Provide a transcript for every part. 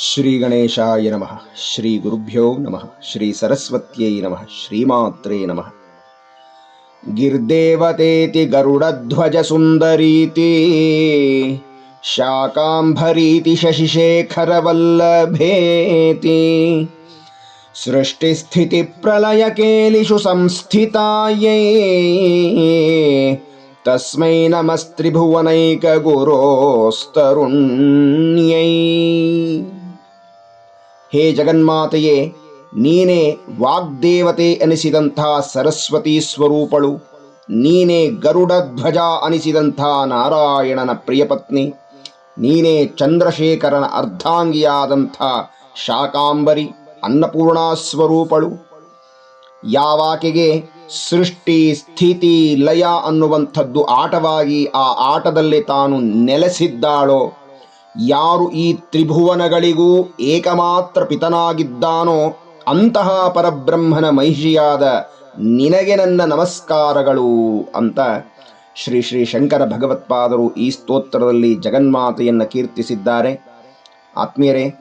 श्रीगणेशाय नमः। श्रीगुरुभ्यो नमः। श्रीसरस्वत्यै नमः। श्रीमात्रे नमः। गिर्देवतेति गरुडध्वजसुन्दरीति शाकाम्भरीति शशिशेखरवल्लभेति सृष्टिस्थितिप्रलयकेलिषु संस्थितायै तस्मै नमस्त्रिभुवनैकगुरोस्तरुण्यै ಹೇ ಜಗನ್ಮಾತೆಯೇ, ನೀನೇ ವಾಗ್ದೇವತೆ ಅನಿಸಿದಂಥ ಸರಸ್ವತಿ ಸ್ವರೂಪಳು. ನೀನೇ ಗರುಡ ಧ್ವಜ ಅನಿಸಿದಂಥ ನಾರಾಯಣನ ಪ್ರಿಯಪತ್ನಿ. ನೀನೇ ಚಂದ್ರಶೇಖರನ ಅರ್ಧಾಂಗಿಯಾದಂಥ ಶಾಕಾಂಬರಿ ಅನ್ನಪೂರ್ಣಾ ಸ್ವರೂಪಳು. ಯಾವಾಕೆಗೆ ಸೃಷ್ಟಿ ಸ್ಥಿತಿ ಲಯ ಅನ್ನುವಂಥದ್ದು ಆಟವಾಗಿ ಆ ಆಟದಲ್ಲಿ ತಾನು ನೆಲೆಸಿದ್ದಾಳೋ ಯಾರು ಈ ತ್ರಿಭುವನಗಳಿಗೂ ಏಕಮಾತ್ರ ಪಿತನಾಗಿದ್ದಾನೋ ಅಂತಹ ಪರಬ್ರಹ್ಮನ ಮಹಿಷಿಯಾದ ನಿನಗೆ ನನ್ನ ನಮಸ್ಕಾರಗಳು ಅಂತ ಶ್ರೀ ಶ್ರೀ ಶಂಕರ ಭಗವತ್ಪಾದರು ಈ ಸ್ತೋತ್ರದಲ್ಲಿ ಜಗನ್ಮಾತೆಯನ್ನು ಕೀರ್ತಿಸಿದ್ದಾರೆ. ಆತ್ಮೀಯರೇ,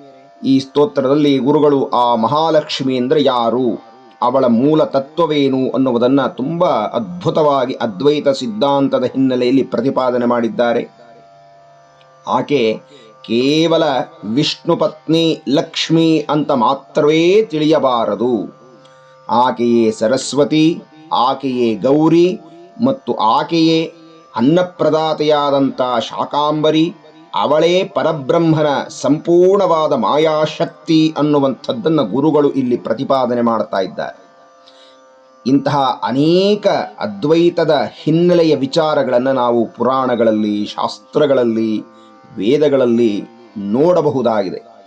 ಈ ಸ್ತೋತ್ರದಲ್ಲಿ ಗುರುಗಳು ಆ ಮಹಾಲಕ್ಷ್ಮಿ ಅಂದರೆ ಯಾರು, ಅವಳ ಮೂಲ ತತ್ವವೇನು ಅನ್ನುವುದನ್ನು ತುಂಬ ಅದ್ಭುತವಾಗಿ ಅದ್ವೈತ ಸಿದ್ಧಾಂತದ ಹಿನ್ನೆಲೆಯಲ್ಲಿ ಪ್ರತಿಪಾದನೆ ಮಾಡಿದ್ದಾರೆ. ಆಕೆ ಕೇವಲ ವಿಷ್ಣು ಪತ್ನಿ ಲಕ್ಷ್ಮಿ ಅಂತ ಮಾತ್ರವೇ ತಿಳಿಯಬಾರದು. ಆಕೆಯೇ ಸರಸ್ವತಿ, ಆಕೆಯೇ ಗೌರಿ ಮತ್ತು ಆಕೆಯೇ ಅನ್ನಪ್ರದಾತೆಯಾದಂಥ ಶಾಕಾಂಬರಿ, ಅವಳೇ ಪರಬ್ರಹ್ಮನ ಸಂಪೂರ್ಣವಾದ ಮಾಯಾಶಕ್ತಿ ಅನ್ನುವಂಥದ್ದನ್ನು ಗುರುಗಳು ಇಲ್ಲಿ ಪ್ರತಿಪಾದನೆ ಮಾಡ್ತಾ ಇದ್ದಾರೆ. ಇಂತಹ ಅನೇಕ ಅದ್ವೈತದ ಹಿನ್ನೆಲೆಯ ವಿಚಾರಗಳನ್ನು ನಾವು ಪುರಾಣಗಳಲ್ಲಿ, ಶಾಸ್ತ್ರಗಳಲ್ಲಿ ವೇದಗಳಲ್ಲಿ ನೋಡಬಹುದಾಗಿದೆ.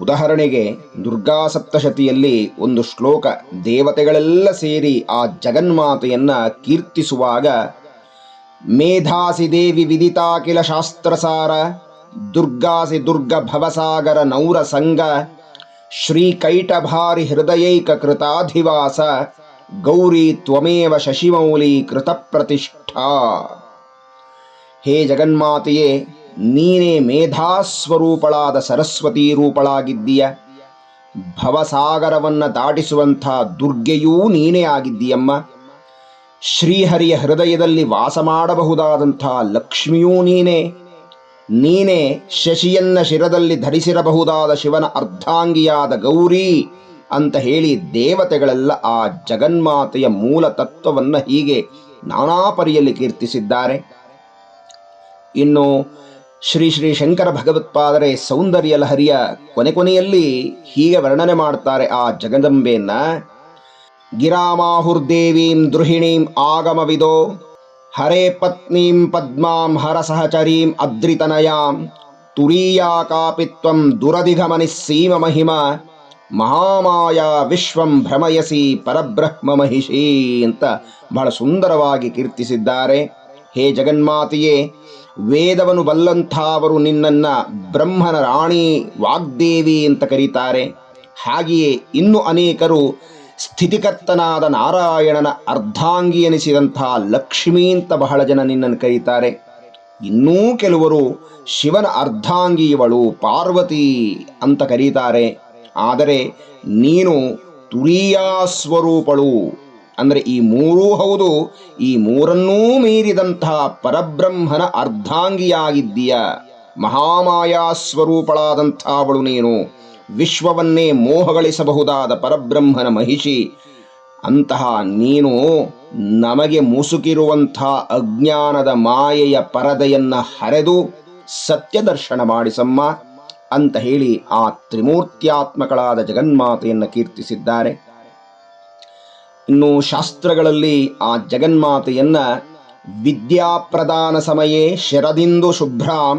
ಉದಾಹರಣೆಗೆ ದುರ್ಗಾ ಸಪ್ತಶತಿಯಲ್ಲಿ ಒಂದು ಶ್ಲೋಕ ದೇವತೆಗಳೆಲ್ಲ ಸೇರಿ ಆ ಜಗನ್ಮಾತೆಯನ್ನು ಕೀರ್ತಿಸುವಾಗ, ಮೇಧಾಸಿ ದೇವಿ ವಿದಿತಾಕಿಲ ಶಾಸ್ತ್ರಸಾರ, ದುರ್ಗಾಸಿ ದುರ್ಗ ಭವಸಾಗರ ನೌರ ಸಂಗ ಶ್ರೀಕೈಟಭಾರಿ ಹೃದಯೈಕ ಕೃತಾಧಿವಾಸ, ಗೌರಿ ತ್ವಮೇವ ಶಶಿಮೌಲಿ ಕೃತ ಪ್ರತಿಷ್ಠಾ. ಹೇ ಜಗನ್ಮಾತೆಯೇ ನೀನೇ ಮೇಧಾಸ್ವರೂಪಳಾದ ಸರಸ್ವತಿ ರೂಪಳಾಗಿದ್ದೀಯ. ಭವಸಾಗರವನ್ನ ದಾಟಿಸುವಂಥ ದುರ್ಗೆಯೂ ನೀನೇ ಆಗಿದ್ದೀಯಮ್ಮ. ಶ್ರೀಹರಿಯ ಹೃದಯದಲ್ಲಿ ವಾಸ ಮಾಡಬಹುದಾದಂಥ ಲಕ್ಷ್ಮಿಯೂ ನೀನೇ. ನೀನೇ ಶಶಿಯನ್ನ ಶಿರದಲ್ಲಿ ಧರಿಸಿರಬಹುದಾದ ಶಿವನ ಅರ್ಧಾಂಗಿಯಾದ ಗೌರಿ ಅಂತ ಹೇಳಿ ದೇವತೆಗಳೆಲ್ಲ ಆ ಜಗನ್ಮಾತೆಯ ಮೂಲ ತತ್ವವನ್ನು ಹೀಗೆ ನಾನಾ ಪರಿಯಲ್ಲಿ ಕೀರ್ತಿಸಿದ್ದಾರೆ. ಇನ್ನು ಶ್ರೀ ಶ್ರೀ ಶಂಕರ ಭಗವತ್ಪಾದರೆ ಸೌಂದರ್ಯ ಲಹರಿಯ ಕೊನೆ ಕೊನೆಯಲ್ಲಿ ಹೀಗೆ ವರ್ಣನೆ ಮಾಡ್ತಾರೆ ಆ ಜಗದಂಬೆಯನ್ನ. ಗಿರಾಮಾಹುರ್ದೇವೀಂ ದ್ರುಹಿಣೀಂ ಆಗಮವಿದೋ ಹರೇ ಪತ್ನೀಂ ಪದ್ಮಾಂ ಹರಸಹಚರೀಂ ಅದ್ರಿತನಯಾಂ ತುರೀಯಾ ಕಾಪಿತ್ವಂ ದುರಧಿಗಮನಿಸ್ಸೀಮ ಮಹಿಮ ಮಹಾಮಾಯಾ ವಿಶ್ವಂ ಭ್ರಮಯಸಿ ಪರಬ್ರಹ್ಮ ಮಹಿಷಿ ಅಂತ ಬಹಳ ಸುಂದರವಾಗಿ ಕೀರ್ತಿಸಿದ್ದಾರೆ. ಹೇ ಜಗನ್ಮಾತೆಯೇ ವೇದವನ್ನು ಬಲ್ಲಂಥವರು ನಿನ್ನನ್ನ ಬ್ರಹ್ಮನ ರಾಣಿ ವಾಗ್ದೇವಿ ಅಂತ ಕರೀತಾರೆ. ಹಾಗೆಯೇ ಇನ್ನು ಅನೇಕರು ಸ್ಥಿತಿಕರ್ತನಾದ ನಾರಾಯಣನ ಅರ್ಧಾಂಗಿ ಎನಿಸಿದಂಥ ಲಕ್ಷ್ಮೀ ಅಂತ ಬಹಳ ಜನ ನಿನ್ನನ್ನು ಕರೀತಾರೆ. ಇನ್ನೂ ಕೆಲವರು ಶಿವನ ಅರ್ಧಾಂಗಿ ಇವಳು ಪಾರ್ವತಿ ಅಂತ ಕರೀತಾರೆ. ಆದರೆ ನೀನು ತುರಿಯಾ ಸ್ವರೂಪಳು ಅಂದರೆ ಈ ಮೂರೂ ಹೌದು, ಈ ಮೂರನ್ನೂ ಮೀರಿದಂತಹ ಪರಬ್ರಹ್ಮನ ಅರ್ಧಾಂಗಿಯಾಗಿದ್ದೀಯ. ಮಹಾಮಾಯಾ ಸ್ವರೂಪಳಾದಂಥ ಅವಳು ನೀನು. ವಿಶ್ವವನ್ನೇ ಮೋಹಗಳಿಸಬಹುದಾದ ಪರಬ್ರಹ್ಮನ ಮಹಿಷಿ. ಅಂತಹ ನೀನು ನಮಗೆ ಮುಸುಕಿರುವಂಥ ಅಜ್ಞಾನದ ಮಾಯೆಯ ಪರದೆಯನ್ನು ಹರೆದು ಸತ್ಯದರ್ಶನ ಮಾಡಿಸಮ್ಮ ಅಂತ ಹೇಳಿ ಆ ತ್ರಿಮೂರ್ತ್ಯಾತ್ಮಕಳಾದ ಜಗನ್ಮಾತೆಯನ್ನು ಕೀರ್ತಿಸಿದ್ದಾರೆ. ಇನ್ನು ಶಾಸ್ತ್ರಗಳಲ್ಲಿ ಆ ಜಗನ್ಮಾತೆಯನ್ನ ವಿದ್ಯಾಪ್ರದಾನ ಸಮಯೇ ಶರದಿಂದು ಶುಭ್ರಾಂ,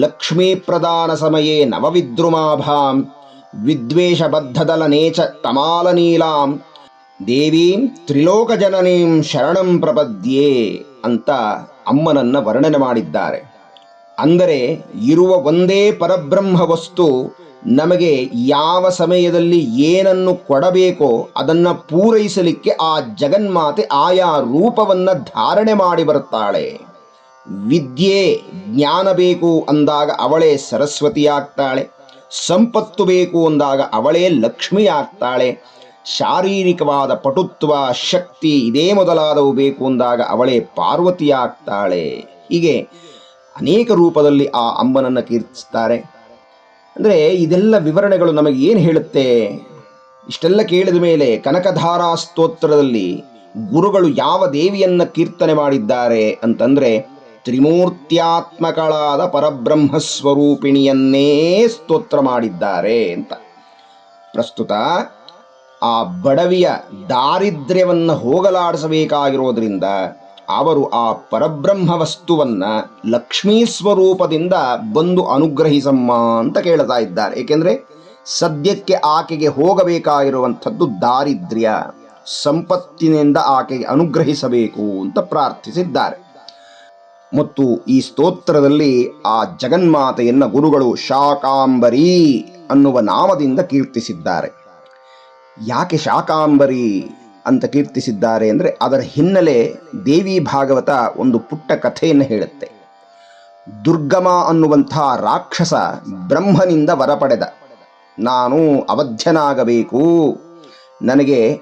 ಲಕ್ಷ್ಮೀ ಪ್ರದಾನ ಸಮಯೇ ನವವಿದ್ರುಮಾಭಾಂ, ವಿದ್ವೇಷಬದ್ಧದಲ ನೇಚ ತಮಾಲನೀಲಾಂ, ದೇವೀಂ ತ್ರಿಲೋಕಜನನೀಂ ಶರಣಂ ಪ್ರಪದ್ಯೇ ಅಂತ ಅಮ್ಮನನ್ನ ವರ್ಣನೆ ಮಾಡಿದ್ದಾರೆ. ಅಂದರೆ ಇರುವ ಒಂದೇ ಪರಬ್ರಹ್ಮ ವಸ್ತು ನಮಗೆ ಯಾವ ಸಮಯದಲ್ಲಿ ಏನನ್ನು ಕೊಡಬೇಕೋ ಅದನ್ನು ಪೂರೈಸಲಿಕ್ಕೆ ಆ ಜಗನ್ಮಾತೆ ಆಯಾ ರೂಪವನ್ನ ಧಾರಣೆ ಮಾಡಿ ಬರುತ್ತಾಳೆ. ವಿದ್ಯೆ, ಜ್ಞಾನ ಬೇಕು ಅಂದಾಗ ಅವಳೇ ಸರಸ್ವತಿಯಾಗ್ತಾಳೆ ಸಂಪತ್ತು ಬೇಕು ಅಂದಾಗ ಅವಳೇ ಲಕ್ಷ್ಮಿ ಆಗ್ತಾಳೆ. ಶಾರೀರಿಕವಾದ ಪಟುತ್ವ, ಶಕ್ತಿ ಇದೇ ಮೊದಲಾದವು ಬೇಕು ಅಂದಾಗ ಅವಳೇ ಪಾರ್ವತಿ ಆಗ್ತಾಳೆ. ಹೀಗೆ ಅನೇಕ ರೂಪದಲ್ಲಿ ಆ ಅಮ್ಮನನ್ನು ಕೀರ್ತಿಸ್ತಾರೆ. ಅಂದರೆ ಇದೆಲ್ಲ ವಿವರಣೆಗಳು ನಮಗೆ ಏನು ಹೇಳುತ್ತೆ? ಇಷ್ಟೆಲ್ಲ ಕೇಳಿದ ಮೇಲೆ ಕನಕಧಾರಾ ಸ್ತೋತ್ರದಲ್ಲಿ ಗುರುಗಳು ಯಾವ ದೇವಿಯನ್ನ ಕೀರ್ತನೆ ಮಾಡಿದ್ದಾರೆ ಅಂತಂದ್ರೆ ತ್ರಿಮೂರ್ತ್ಯಾತ್ಮಕಳಾದ ಪರಬ್ರಹ್ಮ ಸ್ವರೂಪಿಣಿಯನ್ನೇ ಸ್ತೋತ್ರ ಮಾಡಿದ್ದಾರೆ ಅಂತ. ಪ್ರಸ್ತುತ ಆ ಬಡವಿಯ ದಾರಿದ್ರ್ಯವನ್ನು ಹೋಗಲಾಡಿಸಬೇಕಾಗಿರೋದ್ರಿಂದ ಅವರು ಆ ಪರಬ್ರಹ್ಮ ವಸ್ತುವನ್ನ ಲಕ್ಷ್ಮೀ ಸ್ವರೂಪದಿಂದ ಬಂದು ಅನುಗ್ರಹಿಸಮ್ಮ ಅಂತ ಕೇಳ್ತಾ ಇದ್ದಾರೆ. ಏಕೆಂದ್ರೆ ಸದ್ಯಕ್ಕೆ ಆಕೆಗೆ ಹೋಗಬೇಕಾಗಿರುವಂಥದ್ದು ದಾರಿದ್ರ್ಯ, ಸಂಪತ್ತಿನಿಂದ ಆಕೆಗೆ ಅನುಗ್ರಹಿಸಬೇಕು ಅಂತ ಪ್ರಾರ್ಥಿಸಿದ್ದಾರೆ. ಮತ್ತು ಈ ಸ್ತೋತ್ರದಲ್ಲಿ ಆ ಜಗನ್ಮಾತೆಯನ್ನ ಗುರುಗಳು ಶಾಕಾಂಬರಿ ಅನ್ನುವ ನಾಮದಿಂದ ಕೀರ್ತಿಸಿದ್ದಾರೆ. ಯಾಕೆ ಶಾಕಾಂಬರಿ? ಅಂತ ಕೀರ್ತಿಸಿದ್ದಾರೆ ಅಂದರೆ ಅದರ ಹಿನ್ನೆಲೆ ದೇವಿ ಭಾಗವತ ಒಂದು ಪುಟ್ಟ ಕಥೆಯನ್ನು ಹೇಳುತ್ತೆ. ದುರ್ಗಮ ಅನ್ನುವಂಥ ರಾಕ್ಷಸ ಬ್ರಹ್ಮನಿಂದ ವರ ಪಡೆದ ನಾನು ಅವಧ್ಯನಾಗಬೇಕು. ನನಗೆ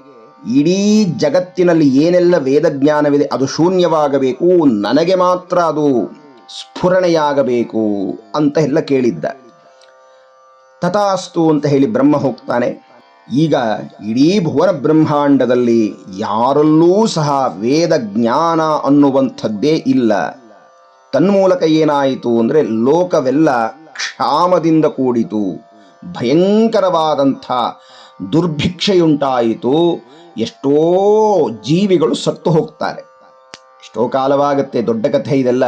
ಇಡೀ ಜಗತ್ತಿನಲ್ಲಿ ಏನೆಲ್ಲ ವೇದ ಜ್ಞಾನವಿದೆ ಅದು ಶೂನ್ಯವಾಗಬೇಕು. ನನಗೆ ಮಾತ್ರ ಅದು ಸ್ಫುರಣೆಯಾಗಬೇಕು ಅಂತ ಎಲ್ಲ ಕೇಳಿದ್ದ. ತಥಾಸ್ತು ಅಂತ ಹೇಳಿ ಬ್ರಹ್ಮ ಹೋಗ್ತಾನೆ. ಈಗ ಇಡೀ ಭುವನ ಬ್ರಹ್ಮಾಂಡದಲ್ಲಿ ಯಾರಲ್ಲೂ ಸಹ ವೇದ ಜ್ಞಾನ ಅನ್ನುವಂಥದ್ದೇ ಇಲ್ಲ. ತನ್ಮೂಲಕ ಏನಾಯಿತು ಅಂದರೆ ಲೋಕವೆಲ್ಲ ಕ್ಷಾಮದಿಂದ ಕೂಡಿತು. ಭಯಂಕರವಾದಂಥ ದುರ್ಭಿಕ್ಷೆಯುಂಟಾಯಿತು. ಎಷ್ಟೋ ಜೀವಿಗಳು ಸತ್ತು ಹೋಗ್ತಾರೆ. ಎಷ್ಟೋ ಕಾಲವಾಗುತ್ತೆ ದೊಡ್ಡ ಕಥೆ ಇದೆಲ್ಲ.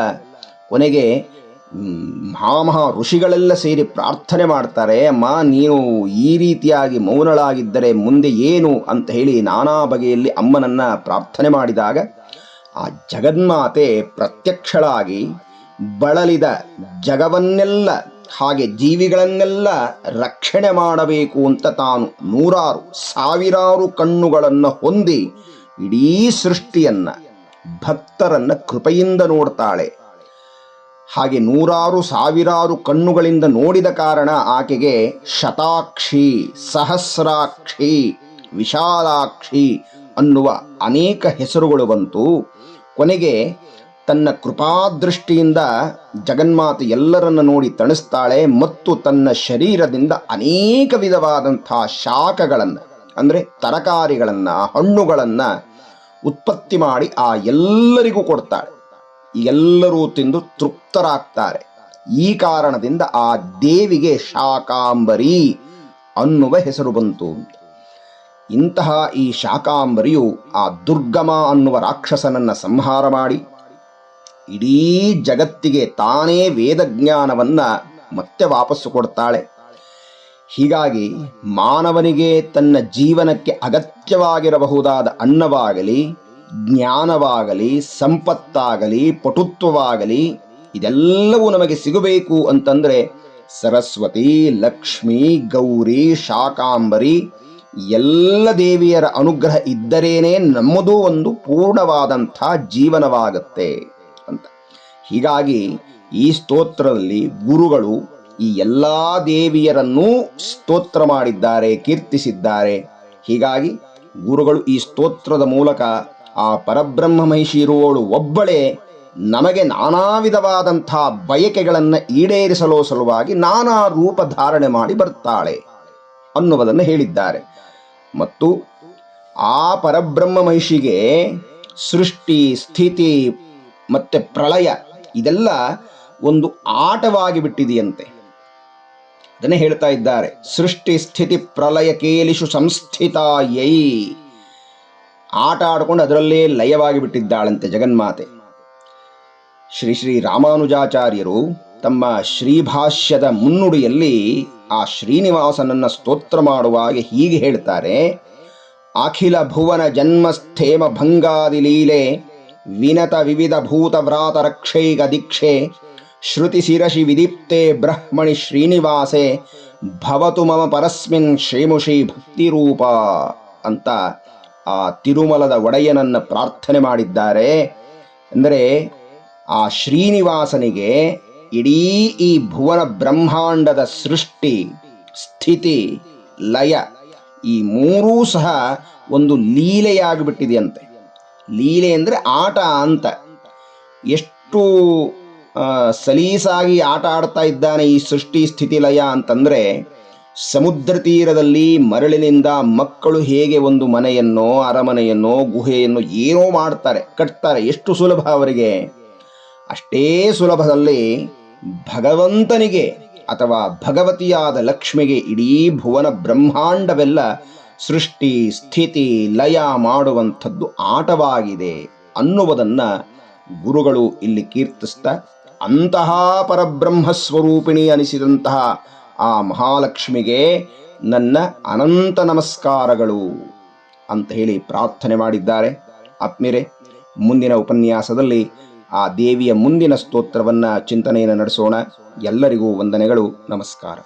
ಕೊನೆಗೆ ಮಹಾಮಹಾ ಋಷಿಗಳೆಲ್ಲ ಸೇರಿ ಪ್ರಾರ್ಥನೆ ಮಾಡ್ತಾರೆ, ಅಮ್ಮ ನೀನು ಈ ರೀತಿಯಾಗಿ ಮೌನಳಾಗಿದ್ದರೆ ಮುಂದೆ ಏನು? ಅಂತ ಹೇಳಿ ನಾನಾ ಬಗೆಯಲ್ಲಿ ಅಮ್ಮನನ್ನ ಪ್ರಾರ್ಥನೆ ಮಾಡಿದಾಗ, ಆ ಜಗನ್ಮಾತೆ ಪ್ರತ್ಯಕ್ಷಳಾಗಿ ಬಳಲಿದ ಜಗವನ್ನೆಲ್ಲ, ಹಾಗೆ ಜೀವಿಗಳನ್ನೆಲ್ಲ ರಕ್ಷಣೆ ಮಾಡಬೇಕು ಅಂತ ತಾನು ನೂರಾರು, ಸಾವಿರಾರು ಕಣ್ಣುಗಳನ್ನು ಹೊಂದಿ ಇಡೀ ಸೃಷ್ಟಿಯನ್ನ ಭಕ್ತರನ್ನ ಕೃಪೆಯಿಂದ ನೋಡ್ತಾಳೆ. ಹಾಗೆ ನೂರಾರು ಸಾವಿರಾರು ಕಣ್ಣುಗಳಿಂದ ನೋಡಿದ ಕಾರಣ ಆಕೆಗೆ ಶತಾಕ್ಷಿ, ಸಹಸ್ರಾಕ್ಷಿ, ವಿಶಾಲಾಕ್ಷಿ ಅನ್ನುವ ಅನೇಕ ಹೆಸರುಗಳು ಬಂತು. ಕೊನೆಗೆ ತನ್ನ ಕೃಪಾದೃಷ್ಟಿಯಿಂದ ಜಗನ್ಮಾತೆ ಎಲ್ಲರನ್ನ ನೋಡಿ ತಣಿಸ್ತಾಳೆ ಮತ್ತು ತನ್ನ ಶರೀರದಿಂದ ಅನೇಕ ವಿಧವಾದಂಥ ಶಾಖಗಳನ್ನು, ಅಂದರೆ ತರಕಾರಿಗಳನ್ನು, ಹಣ್ಣುಗಳನ್ನು ಉತ್ಪತ್ತಿ ಮಾಡಿ ಆ ಎಲ್ಲರಿಗೂ ಕೊಡ್ತಾಳೆ. ಎಲ್ಲರೂ ತಿಂದು ತೃಪ್ತರಾಗ್ತಾರೆ. ಈ ಕಾರಣದಿಂದ ಆ ದೇವಿಗೆ ಶಾಕಾಂಬರಿ ಅನ್ನುವ ಹೆಸರು ಬಂತು ಇಂತಹ ಈ ಶಾಕಾಂಬರಿಯು ಆ ದುರ್ಗಮ ಅನ್ನುವ ರಾಕ್ಷಸನನ್ನ ಸಂಹಾರ ಮಾಡಿ, ಇಡೀ ಜಗತ್ತಿಗೆ ತಾನೇ ವೇದಜ್ಞಾನವನ್ನ ಮತ್ತೆ ವಾಪಸ್ಸು ಕೊಡ್ತಾಳೆ. ಹೀಗಾಗಿ ಮಾನವನಿಗೆ ತನ್ನ ಜೀವನಕ್ಕೆ ಅಗತ್ಯವಾಗಿರಬಹುದಾದ ಅನ್ನವಾಗಲಿ ಜ್ಞಾನವಾಗಲಿ, ಸಂಪತ್ತಾಗಲಿ, ಪಟುತ್ವವಾಗಲಿ, ಇದೆಲ್ಲವೂ ನಮಗೆ ಸಿಗಬೇಕು ಅಂತಂದ್ರೆ ಸರಸ್ವತಿ, ಲಕ್ಷ್ಮಿ, ಗೌರಿ, ಶಾಕಾಂಬರಿ ಎಲ್ಲ ದೇವಿಯರ ಅನುಗ್ರಹ ಇದ್ದರೇನೆ ನಮ್ಮದು ಒಂದು ಪೂರ್ಣವಾದಂಥ ಜೀವನವಾಗತ್ತೆ ಅಂತ. ಹೀಗಾಗಿ ಈ ಸ್ತೋತ್ರದಲ್ಲಿ ಗುರುಗಳು ಈ ಎಲ್ಲ ದೇವಿಯರನ್ನೂ ಸ್ತೋತ್ರ ಮಾಡಿದ್ದಾರೆ, ಕೀರ್ತಿಸಿದ್ದಾರೆ. ಹೀಗಾಗಿ ಗುರುಗಳು ಈ ಸ್ತೋತ್ರದ ಮೂಲಕ ಆ ಪರಬ್ರಹ್ಮ ಮಹಿಷಿ ಇರುವವಳು ಒಬ್ಬಳೇ ನಮಗೆ ನಾನಾ ವಿಧವಾದಂಥ ಬಯಕೆಗಳನ್ನು ಈಡೇರಿಸಲು ಸಲುವಾಗಿ ನಾನಾ ರೂಪ ಧಾರಣೆ ಮಾಡಿ ಬರ್ತಾಳೆ ಅನ್ನುವುದನ್ನು ಹೇಳಿದ್ದಾರೆ. ಮತ್ತು ಆ ಪರಬ್ರಹ್ಮ ಮಹಿಷಿಗೆ ಸೃಷ್ಟಿ, ಸ್ಥಿತಿ ಮತ್ತೆ ಪ್ರಳಯ ಇದೆಲ್ಲ ಒಂದು ಆಟವಾಗಿ ಬಿಟ್ಟಿದೆಯಂತೆ. ಅದನ್ನೇ ಹೇಳ್ತಾ ಇದ್ದಾರೆ. ಸೃಷ್ಟಿ, ಸ್ಥಿತಿ, ಪ್ರಳಯ ಕೇಲಿಷು ಸಂಸ್ಥಿತಾಯೈ. ಆಟ ಆಡಿಕೊಂಡು ಅದರಲ್ಲೇ ಲಯವಾಗಿ ಬಿಟ್ಟಿದ್ದಾಳಂತೆ ಜಗನ್ಮಾತೆ. ಶ್ರೀ ಶ್ರೀ ರಾಮಾನುಜಾಚಾರ್ಯರು ತಮ್ಮ ಶ್ರೀಭಾಷ್ಯದ ಮುನ್ನುಡಿಯಲ್ಲಿ ಆ ಶ್ರೀನಿವಾಸನನ್ನ ಸ್ತೋತ್ರ ಮಾಡುವಾಗ ಹೀಗೆ ಹೇಳ್ತಾರೆ, ಅಖಿಲ ಭುವನ ಜನ್ಮಸ್ಥೇಮ ಭಂಗಾದಿ ಲೀಲೆ, ವಿನತ ವಿವಿಧ ಭೂತ ವ್ರಾತ ರಕ್ಷೈಕ ದೀಕ್ಷೆ, ಶ್ರುತಿ ಶಿರಶಿ ವಿದೀಪ್ತೆ ಬ್ರಹ್ಮಣಿ ಶ್ರೀನಿವಾಸೆ, ಭವತು ಮಮ ಪರಸ್ಮಿನ್ ಶ್ರೀಮುಷಿ ಭಕ್ತಿರೂಪ ಅಂತ ಆ ತಿರುಮಲದ ಒಡೆಯನನ್ನು ಪ್ರಾರ್ಥನೆ ಮಾಡಿದ್ದಾರೆ. ಅಂದರೆ ಆ ಶ್ರೀನಿವಾಸನಿಗೆ ಇಡೀ ಈ ಭುವನ ಬ್ರಹ್ಮಾಂಡದ ಸೃಷ್ಟಿ, ಸ್ಥಿತಿ, ಲಯ ಈ ಮೂರೂ ಸಹ ಒಂದು ಲೀಲೆಯಾಗಿಬಿಟ್ಟಿದೆಯಂತೆ. ಲೀಲೆ ಅಂದರೆ ಆಟ ಅಂತ. ಎಷ್ಟು ಸಲೀಸಾಗಿ ಆಟ ಆಡ್ತಾ ಇದ್ದಾನೆ ಈ ಸೃಷ್ಟಿ, ಸ್ಥಿತಿ, ಲಯ ಅಂತಂದರೆ ಸಮುದ್ರ ತೀರದಲ್ಲಿ ಮರಳಿನಿಂದ ಮಕ್ಕಳು ಹೇಗೆ ಒಂದು ಮನೆಯನ್ನೋ, ಅರಮನೆಯನ್ನೋ, ಗುಹೆಯನ್ನು ಏನೋ ಮಾಡ್ತಾರೆ, ಕಟ್ತಾರೆ, ಎಷ್ಟು ಸುಲಭ ಅವರಿಗೆ? ಅಷ್ಟೇ ಸುಲಭದಲ್ಲಿ ಭಗವಂತನಿಗೆ ಅಥವಾ ಭಗವತಿಯಾದ ಲಕ್ಷ್ಮಿಗೆ ಇಡೀ ಭುವನ ಬ್ರಹ್ಮಾಂಡವೆಲ್ಲ ಸೃಷ್ಟಿ, ಸ್ಥಿತಿ, ಲಯ ಮಾಡುವಂಥದ್ದು ಆಟವಾಗಿದೆ ಅನ್ನುವುದನ್ನು ಗುರುಗಳು ಇಲ್ಲಿ ಕೀರ್ತಿಸ್ತಾ, ಅಂತಹ ಪರಬ್ರಹ್ಮ ಸ್ವರೂಪಿಣಿ ಅನಿಸಿದಂತಹ ಆ ಮಹಾಲಕ್ಷ್ಮಿಗೆ ನನ್ನ ಅನಂತ ನಮಸ್ಕಾರಗಳು ಅಂತ ಹೇಳಿ ಪ್ರಾರ್ಥನೆ ಮಾಡಿದ್ದಾರೆ. ಆತ್ಮೀರೆ ಮುಂದಿನ ಉಪನ್ಯಾಸದಲ್ಲಿ ಆ ದೇವಿಯ ಮುಂದಿನ ಸ್ತೋತ್ರವನ್ನು ಚಿಂತನೆಯನ್ನು ನಡೆಸೋಣ. ಎಲ್ಲರಿಗೂ ವಂದನೆಗಳು, ನಮಸ್ಕಾರ.